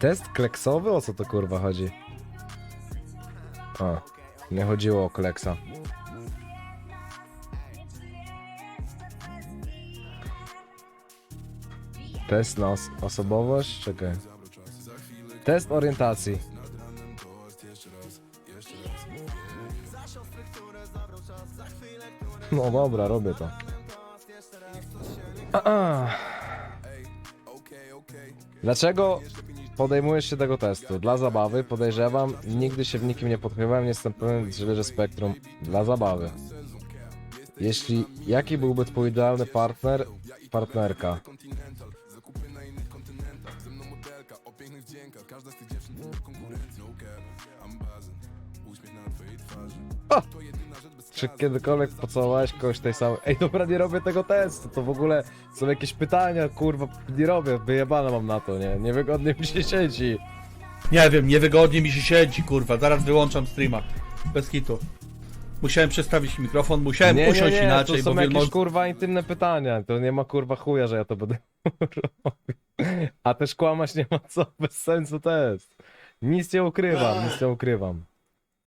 Test kleksowy? O co to kurwa chodzi? A, nie chodziło o kleksa. Test na os osobowość? Czekaj. Test orientacji. No dobra, robię to. A -a. Dlaczego podejmujesz się tego testu? Dla zabawy, podejrzewam, nigdy się w nikim nie podchylałem, nie jestem pewien, że leży spektrum. Dla zabawy. Jeśli, jaki byłby twój idealny partner, partnerka? Czy kiedykolwiek pocałowałeś kogoś tej samej... Ej, dobra, nie robię tego testu, to w ogóle są jakieś pytania, kurwa, nie robię, wyjebane mam na to, nie? Niewygodnie mi się siedzi. Nie wiem, niewygodnie mi się siedzi, kurwa. Zaraz wyłączam streama. Bez kitu. Musiałem przestawić mikrofon, musiałem nie, nie, usiąść nie, inaczej, to są bo jakieś wielmoż... kurwa intymne pytania, to nie ma kurwa chuja, że ja to będę robił. A też kłamać nie ma co, bez sensu test. Nic nie ukrywam, nic nie ukrywam.